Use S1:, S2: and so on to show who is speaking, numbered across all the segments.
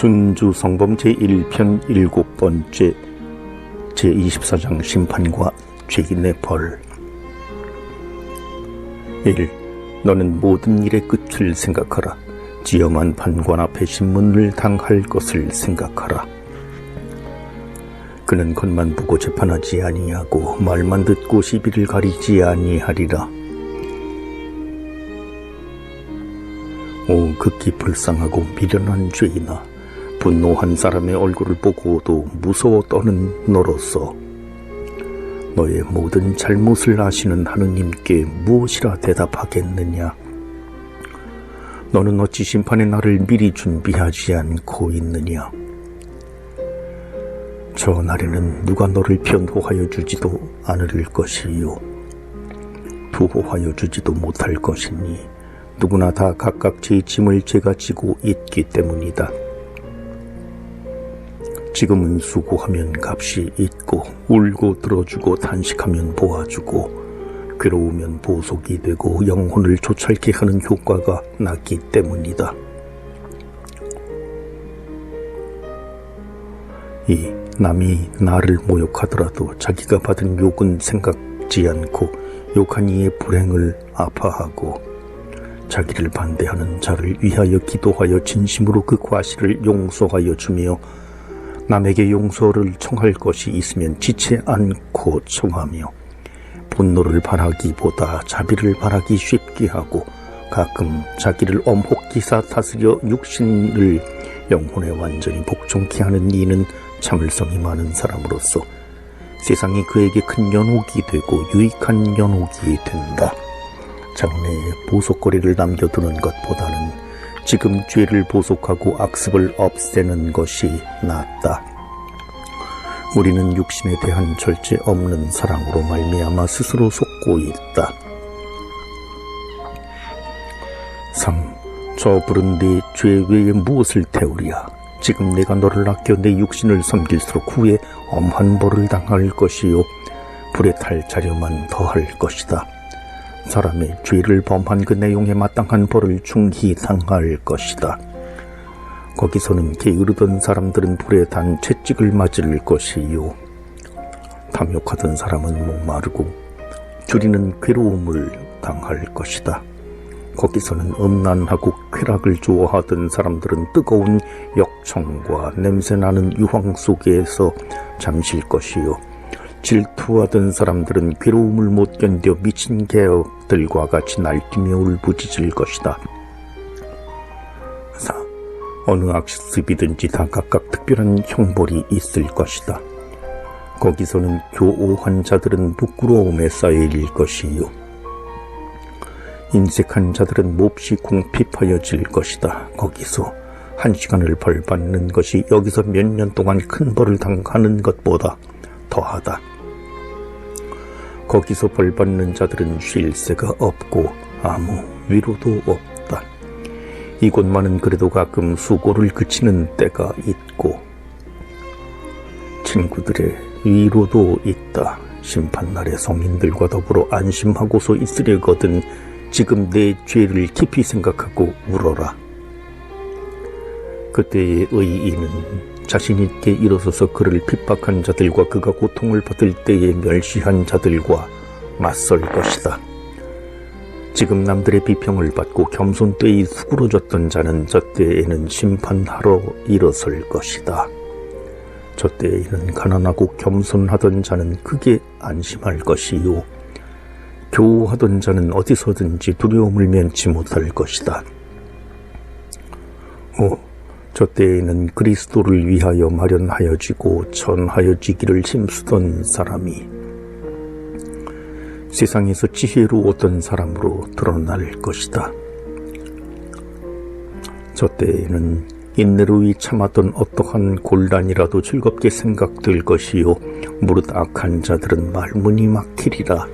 S1: 준주 성범 제1편 7번째 제24장 심판과 죄인의 벌 1. 너는 모든 일의 끝을 생각하라. 지엄한 판관 앞에 신문을 당할 것을 생각하라. 그는 겉만 보고 재판하지 아니하고 말만 듣고 시비를 가리지 아니하리라. 오 극히 불쌍하고 미련한 죄인아 분노한 사람의 얼굴을 보고도 무서워 떠는 너로서 너의 모든 잘못을 아시는 하느님께 무엇이라 대답하겠느냐? 너는 어찌 심판의 날을 미리 준비하지 않고 있느냐? 저 날에는 누가 너를 변호하여 주지도 않을 것이요. 부호하여 주지도 못할 것이니 누구나 다 각각 제 짐을 제가 지고 있기 때문이다. 지금은 수고하면 값이 있고 울고 들어주고 단식하면 보아주고 괴로우면 보속이 되고 영혼을 조찰게 하는 효과가 났기 때문이다. 이 남이 나를 모욕하더라도 자기가 받은 욕은 생각지 않고 욕한 이의 불행을 아파하고 자기를 반대하는 자를 위하여 기도하여 진심으로 그 과실을 용서하여 주며 남에게 용서를 청할 것이 있으면 지체 않고 청하며 분노를 바라기보다 자비를 바라기 쉽게 하고 가끔 자기를 엄혹기사 다스려 육신을 영혼에 완전히 복종케 하는 이는 참을성이 많은 사람으로서 세상이 그에게 큰 연옥이 되고 유익한 연옥이 된다. 장래에 보석거리를 남겨두는 것보다는 지금 죄를 보속하고 악습을 없애는 것이 낫다. 우리는 육신에 대한 절제 없는 사랑으로 말미암아 스스로 속고 있다. 3. 저 부른 네죄 외에 무엇을 태우랴? 지금 내가 너를 아껴 내 육신을 섬길수록 후에 엄한 벌을 당할 것이요 불에 탈 자료만 더할 것이다. 사람의 죄를 범한 그 내용에 마땅한 벌을 중히 당할 것이다. 거기서는 게으르던 사람들은 불에 단 채찍을 맞을 것이요. 탐욕하던 사람은 목마르고 줄이는 괴로움을 당할 것이다. 거기서는 음란하고 쾌락을 좋아하던 사람들은 뜨거운 역청과 냄새나는 유황 속에서 잠실 것이요. 질투하던 사람들은 괴로움을 못 견뎌 미친 개들과 같이 날뛰며 울부짖을 것이다. 4. 어느 악습이든지 다 각각 특별한 형벌이 있을 것이다. 거기서는 교오한 자들은 부끄러움에 쌓일 것이요. 인색한 자들은 몹시 공핍하여질 것이다. 거기서 한 시간을 벌 받는 것이 여기서 몇 년 동안 큰 벌을 당하는 것보다 더하다. 거기서 벌 받는 자들은 쉴 새가 없고 아무 위로도 없다. 이곳만은 그래도 가끔 수고를 그치는 때가 있고 친구들의 위로도 있다. 심판날에 성인들과 더불어 안심하고서 있으려거든 지금 내 죄를 깊이 생각하고 울어라. 그때의 의인은 자신 있게 일어서서 그를 핍박한 자들과 그가 고통을 받을 때에 멸시한 자들과 맞설 것이다. 지금 남들의 비평을 받고 겸손되이 수그러졌던 자는 저 때에는 심판하러 일어설 것이다. 저 때에는 가난하고 겸손하던 자는 크게 안심할 것이요. 교우하던 자는 어디서든지 두려움을 면치 못할 것이다. 오, 저 때에는 그리스도를 위하여 마련하여지고 전하여지기를 힘쓰던 사람이 세상에서 지혜로웠던 사람으로 드러날 것이다. 저 때에는 인내로이 참았던 어떠한 곤란이라도 즐겁게 생각될 것이요 무릇 악한 자들은 말문이 막히리라.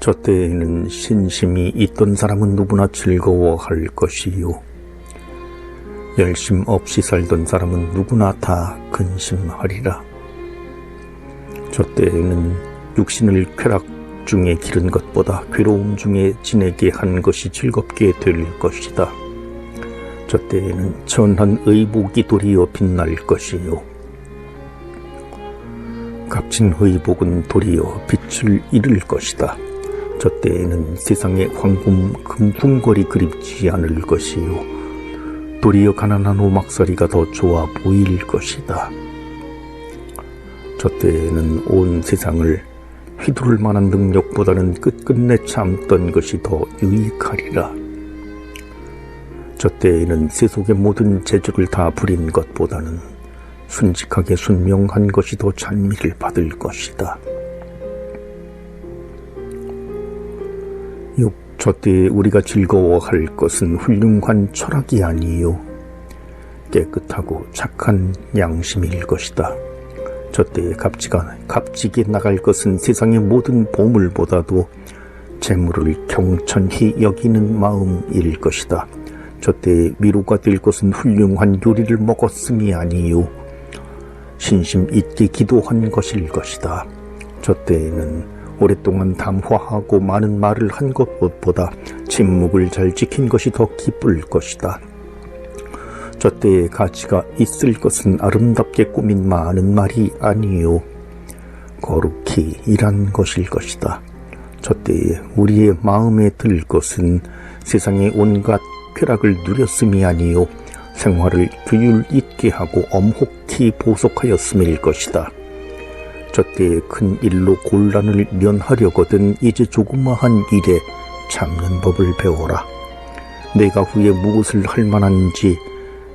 S1: 저 때에는 신심이 있던 사람은 누구나 즐거워할 것이요 열심 없이 살던 사람은 누구나 다 근심하리라. 저 때에는 육신을 쾌락 중에 기른 것보다 괴로움 중에 지내게 한 것이 즐겁게 될 것이다. 저 때에는 천한 의복이 도리어 빛날 것이요 값진 의복은 도리어 빛을 잃을 것이다. 저 때에는 세상의 황금 금궁거리 그립지 않을 것이요 도리어 가난한 오막살이가 더 좋아 보일 것이다. 저 때에는 온 세상을 휘두를 만한 능력보다는 끝끝내 참던 것이 더 유익하리라. 저 때에는 세속의 모든 재주를 다 부린 것보다는 순직하게 순명한 것이 더 찬미를 받을 것이다. 6. 저 때에 우리가 즐거워할 것은 훌륭한 철학이 아니요 깨끗하고 착한 양심일 것이다. 저 때에 값지가 값지게 나갈 것은 세상의 모든 보물보다도 재물을 경천히 여기는 마음일 것이다. 저 때에 위로가 될 것은 훌륭한 요리를 먹었음이 아니요 신심 있게 기도한 것일 것이다. 저 때에는 오랫동안 담화하고 많은 말을 한 것보다 침묵을 잘 지킨 것이 더 기쁠 것이다. 저 때에 가치가 있을 것은 아름답게 꾸민 많은 말이 아니요 거룩히 일한 것일 것이다. 저 때에 우리의 마음에 들 것은 세상의 온갖 쾌락을 누렸음이 아니요 생활을 규율 있게 하고 엄혹히 보속하였음일 것이다. 저 때에 큰 일로 곤란을 면하려거든 이제 조그마한 일에 참는 법을 배워라. 내가 후에 무엇을 할 만한지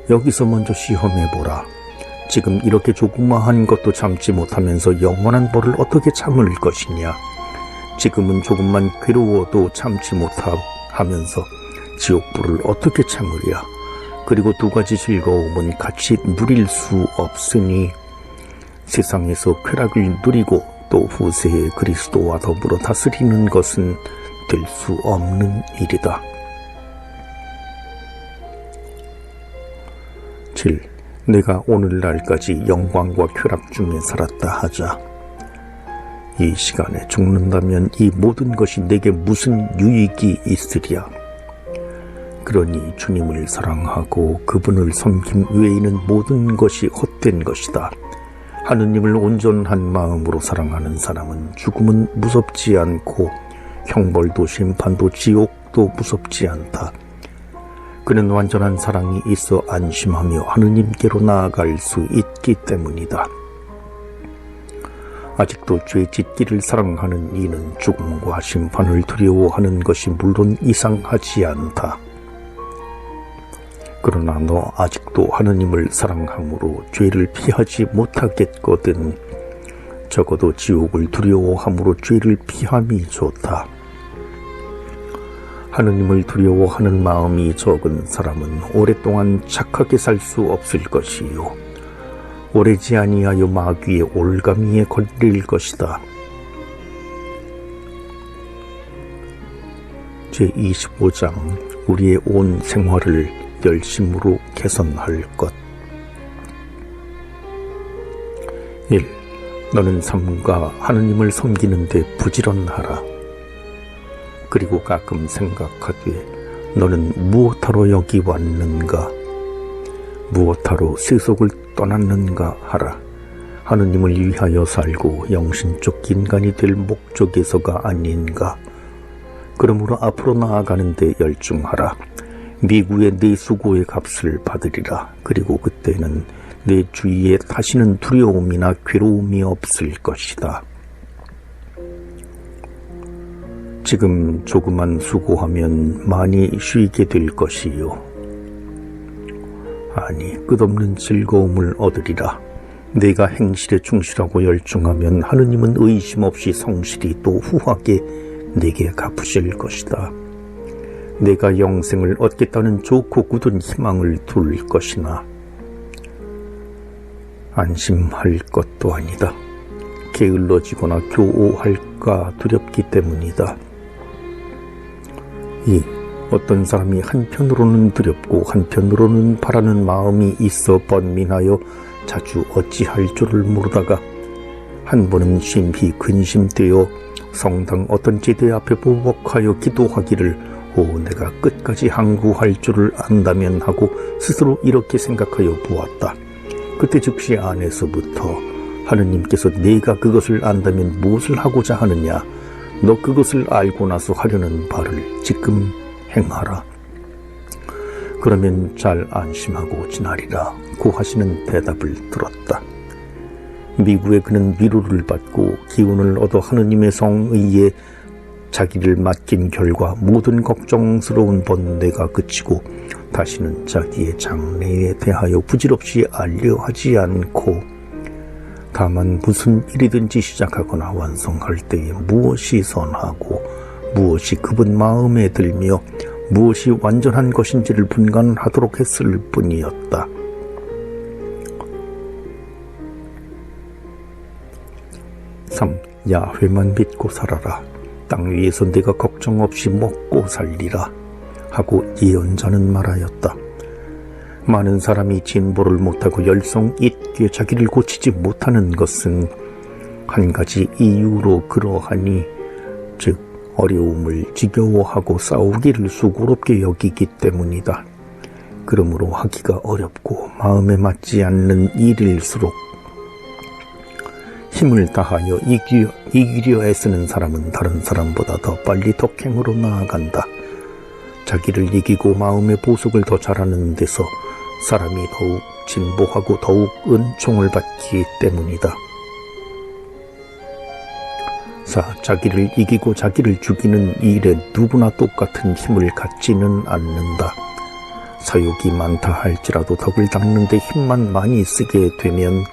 S1: 여기서 먼저 시험해 보라. 지금 이렇게 조그마한 것도 참지 못하면서 영원한 벌을 어떻게 참을 것이냐? 지금은 조금만 괴로워도 참지 못하면서 지옥불을 어떻게 참으랴? 그리고 두 가지 즐거움은 같이 누릴 수 없으니 세상에서 쾌락을 누리고 또 후세에 그리스도와 더불어 다스리는 것은 될 수 없는 일이다. 7. 내가 오늘날까지 영광과 쾌락 중에 살았다 하자. 이 시간에 죽는다면 이 모든 것이 내게 무슨 유익이 있으랴. 그러니 주님을 사랑하고 그분을 섬김 외에는 모든 것이 헛된 것이다. 하느님을 온전한 마음으로 사랑하는 사람은 죽음은 무섭지 않고 형벌도 심판도 지옥도 무섭지 않다. 그는 완전한 사랑이 있어 안심하며 하느님께로 나아갈 수 있기 때문이다. 아직도 죄 짓기를 사랑하는 이는 죽음과 심판을 두려워하는 것이 물론 이상하지 않다. 그러나 너 아직도 하느님을 사랑함으로 죄를 피하지 못하겠거든. 적어도 지옥을 두려워함으로 죄를 피함이 좋다. 하느님을 두려워하는 마음이 적은 사람은 오랫동안 착하게 살 수 없을 것이요. 오래지 아니하여 마귀의 올가미에 걸릴 것이다. 제25장 우리의 온 생활을 열심으로 개선할 것 1. 너는 삶과 하느님을 섬기는데 부지런하라. 그리고 가끔 생각하되 너는 무엇하러 여기 왔는가? 무엇하러 세속을 떠났는가 하라. 하느님을 위하여 살고 영신적 인간이 될 목적에서가 아닌가? 그러므로 앞으로 나아가는데 열중하라. 미국의 네 수고의 값을 받으리라. 그리고 그때는 내 주위에 다시는 두려움이나 괴로움이 없을 것이다. 지금 조금만 수고하면 많이 쉬게 될 것이요. 아니, 끝없는 즐거움을 얻으리라. 내가 행실에 충실하고 열중하면 하느님은 의심 없이 성실히 또 후하게 내게 갚으실 것이다. 내가 영생을 얻겠다는 좋고 굳은 희망을 둘 것이나 안심할 것도 아니다. 게을러지거나 교오할까 두렵기 때문이다. 이 어떤 사람이 한편으로는 두렵고 한편으로는 바라는 마음이 있어 번민하여 자주 어찌할 줄을 모르다가 한 번은 심히 근심되어 성당 어떤 제대 앞에 보복하여 기도하기를 오, 내가 끝까지 항구할 줄을 안다면 하고 스스로 이렇게 생각하여 보았다. 그때 즉시 안에서부터 하느님께서 네가 그것을 안다면 무엇을 하고자 하느냐? 너 그것을 알고 나서 하려는 바를 지금 행하라. 그러면 잘 안심하고 지나리라. 고 하시는 대답을 들었다. 미국에 그는 위로를 받고 기운을 얻어 하느님의 성의에 자기를 맡긴 결과 모든 걱정스러운 번뇌가 그치고 다시는 자기의 장래에 대하여 부질없이 알려 하지 않고 다만 무슨 일이든지 시작하거나 완성할 때에 무엇이 선하고 무엇이 그분 마음에 들며 무엇이 완전한 것인지를 분간하도록 했을 뿐이었다. 3. 야훼만 믿고 살아라. 땅 위에서 내가 걱정 없이 먹고 살리라. 하고 예언자는 말하였다. 많은 사람이 진보를 못하고 열성 있게 자기를 고치지 못하는 것은 한 가지 이유로 그러하니 즉 어려움을 지겨워하고 싸우기를 수고롭게 여기기 때문이다. 그러므로 하기가 어렵고 마음에 맞지 않는 일일수록 힘을 다하여 이기려, 이기려 애쓰는 사람은 다른 사람보다 더 빨리 덕행으로 나아간다. 자기를 이기고 마음의 보석을 더 잘하는 데서 사람이 더욱 진보하고 더욱 은총을 받기 때문이다. 4. 자기를 이기고 자기를 죽이는 일에 누구나 똑같은 힘을 갖지는 않는다. 사욕이 많다 할지라도 덕을 닦는데 힘만 많이 쓰게 되면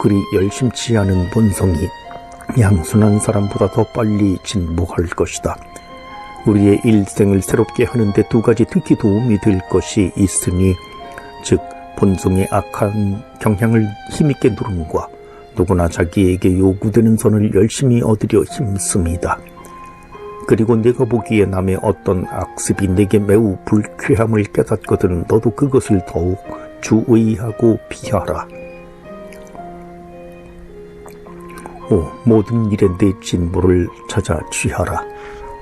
S1: 그리 열심치 않은 본성이 양순한 사람보다 더 빨리 진보할 것이다. 우리의 일생을 새롭게 하는데 두 가지 특히 도움이 될 것이 있으니 즉 본성의 악한 경향을 힘있게 누름과 누구나 자기에게 요구되는 선을 열심히 얻으려 힘씁니다. 그리고 내가 보기에 남의 어떤 악습이 내게 매우 불쾌함을 깨닫거든 너도 그것을 더욱 주의하고 피하라. 오, 모든 일에 내 진보를 찾아 취하라.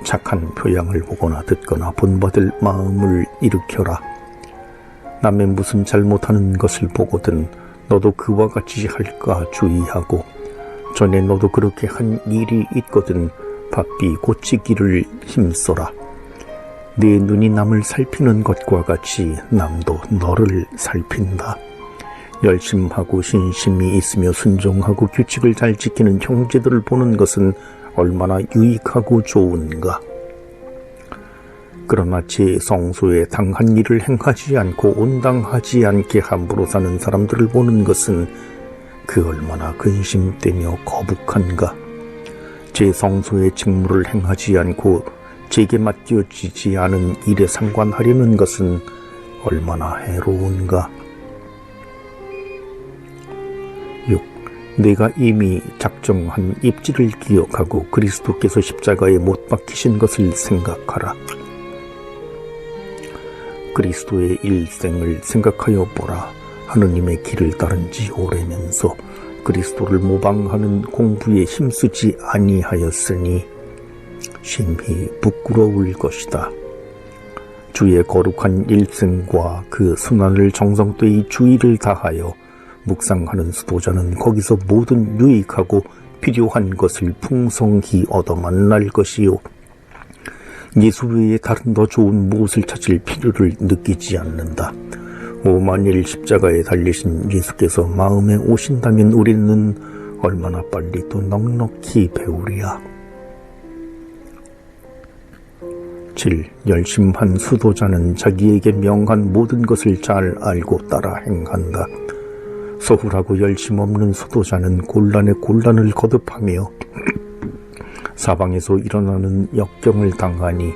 S1: 착한 표양을 보거나 듣거나 본받을 마음을 일으켜라. 남의 무슨 잘못하는 것을 보거든 너도 그와 같이 할까 주의하고 전에 너도 그렇게 한 일이 있거든 바삐 고치기를 힘써라. 내 눈이 남을 살피는 것과 같이 남도 너를 살핀다. 열심하고 신심이 있으며 순종하고 규칙을 잘 지키는 형제들을 보는 것은 얼마나 유익하고 좋은가. 그러나 제 성소에 당한 일을 행하지 않고 온당하지 않게 함부로 사는 사람들을 보는 것은 그 얼마나 근심되며 거북한가. 제 성소의 직무를 행하지 않고 제게 맡겨지지 않은 일에 상관하려는 것은 얼마나 해로운가. 내가 이미 작정한 입지를 기억하고 그리스도께서 십자가에 못 박히신 것을 생각하라. 그리스도의 일생을 생각하여 보라. 하느님의 길을 따른 지 오래면서 그리스도를 모방하는 공부에 힘쓰지 아니하였으니 심히 부끄러울 것이다. 주의 거룩한 일생과 그 순환을 정성되이 주의를 다하여 묵상하는 수도자는 거기서 모든 유익하고 필요한 것을 풍성히 얻어 만날 것이요. 예수 외에 다른 더 좋은 무엇을 찾을 필요를 느끼지 않는다. 오 만일 십자가에 달리신 예수께서 마음에 오신다면 우리는 얼마나 빨리 또 넉넉히 배우리야. 7. 열심한 수도자는 자기에게 명한 모든 것을 잘 알고 따라 행한다. 소홀하고 열심 없는 수도자는 곤란에 곤란을 거듭하며 사방에서 일어나는 역경을 당하니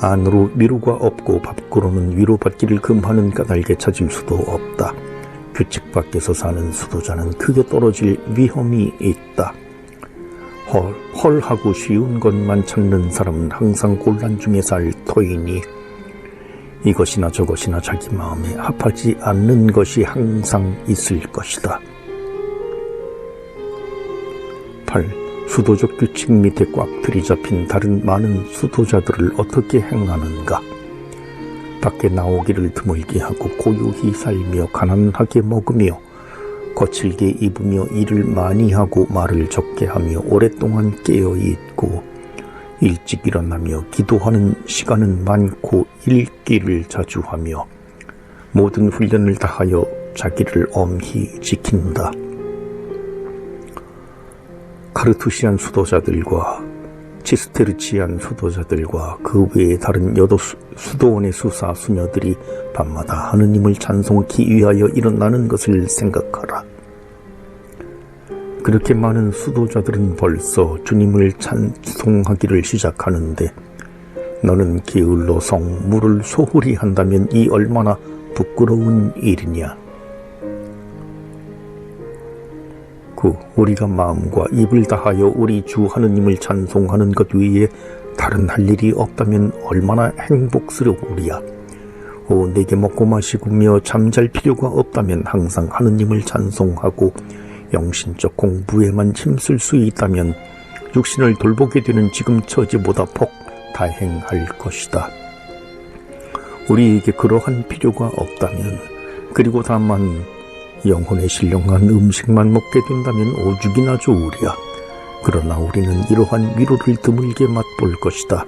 S1: 안으로 위로가 없고 밖으로는 위로받기를 금하는 까닭에 찾을 수도 없다. 규칙 밖에서 사는 수도자는 크게 떨어질 위험이 있다. 헐, 헐하고 쉬운 것만 찾는 사람은 항상 곤란 중에 살 터이니 이것이나 저것이나 자기 마음에 합하지 않는 것이 항상 있을 것이다. 8. 수도적 규칙 밑에 꽉 들이잡힌 다른 많은 수도자들을 어떻게 행하는가? 밖에 나오기를 드물게 하고 고요히 살며 가난하게 먹으며 거칠게 입으며 일을 많이 하고 말을 적게 하며 오랫동안 깨어 있고 일찍 일어나며 기도하는 시간은 많고 읽기를 자주 하며 모든 훈련을 다하여 자기를 엄히 지킨다. 카르투시안 수도자들과 치스테르치안 수도자들과 그 외의 다른 여도 수, 수도원의 수사 수녀들이 밤마다 하느님을 찬송하기 위하여 일어나는 것을 생각하라. 그렇게 많은 수도자들은 벌써 주님을 찬송하기를 시작하는데 너는 게을러 성 물을 소홀히 한다면 이 얼마나 부끄러운 일이냐. 그 우리가 마음과 입을 다하여 우리 주 하느님을 찬송하는 것 외에 다른 할 일이 없다면 얼마나 행복스러우리야. 오 내게 먹고 마시고며 잠잘 필요가 없다면 항상 하느님을 찬송하고 영신적 공부에만 힘쓸 수 있다면 육신을 돌보게 되는 지금 처지보다 복 다행할 것이다. 우리에게 그러한 필요가 없다면 그리고 다만 영혼에 신령한 음식만 먹게 된다면 오죽이나 좋으랴. 그러나 우리는 이러한 위로를 드물게 맛볼 것이다.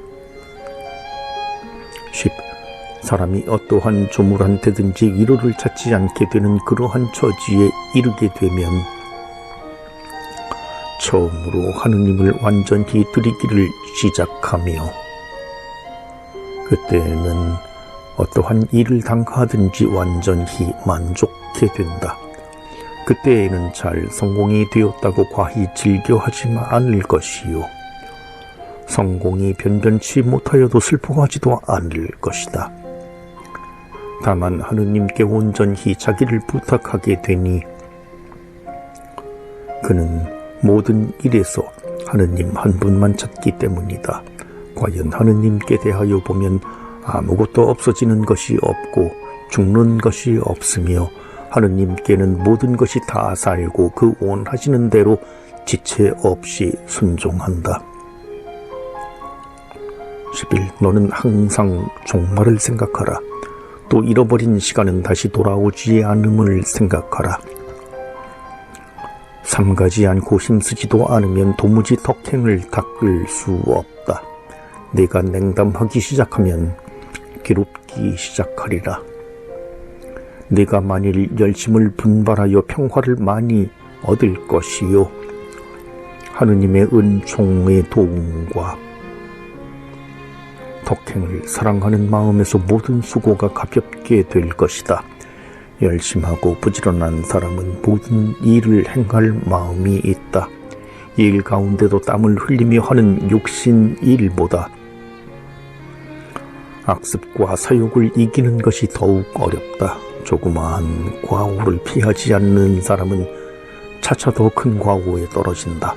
S1: 10. 사람이 어떠한 조물한테든지 위로를 찾지 않게 되는 그러한 처지에 이르게 되면 처음으로 하느님을 완전히 드리기를 시작하며 그때는 어떠한 일을 당하든지 완전히 만족해 된다. 그때에는 잘 성공이 되었다고 과히 즐겨하지 않을 것이요. 성공이 변변치 못하여도 슬퍼하지도 않을 것이다. 다만 하느님께 온전히 자기를 부탁하게 되니 그는 모든 일에서 하느님 한 분만 찾기 때문이다. 과연 하느님께 대하여 보면 아무것도 없어지는 것이 없고 죽는 것이 없으며 하느님께는 모든 것이 다 살고 그 원하시는 대로 지체 없이 순종한다. 11. 너는 항상 종말을 생각하라. 또 잃어버린 시간은 다시 돌아오지 않음을 생각하라. 삼가지 않고 힘쓰지도 않으면 도무지 덕행을 닦을 수 없다. 내가 냉담하기 시작하면 괴롭기 시작하리라. 내가 만일 열심을 분발하여 평화를 많이 얻을 것이요. 하느님의 은총의 도움과 덕행을 사랑하는 마음에서 모든 수고가 가볍게 될 것이다. 열심하고 부지런한 사람은 모든 일을 행할 마음이 있다. 일 가운데도 땀을 흘리며 하는 육신 일보다 악습과 사욕을 이기는 것이 더욱 어렵다. 조그마한 과오를 피하지 않는 사람은 차차 더 큰 과오에 떨어진다.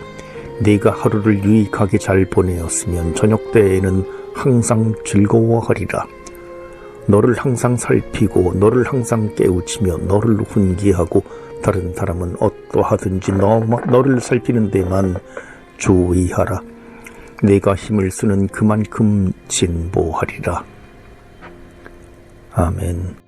S1: 네가 하루를 유익하게 잘 보내었으면 저녁 때에는 항상 즐거워하리라. 너를 항상 살피고 너를 항상 깨우치며 너를 훈계하고 다른 사람은 어떠하든지 너, 너를 살피는 데만 주의하라. 내가 힘을 쓰는 그만큼 진보하리라. 아멘.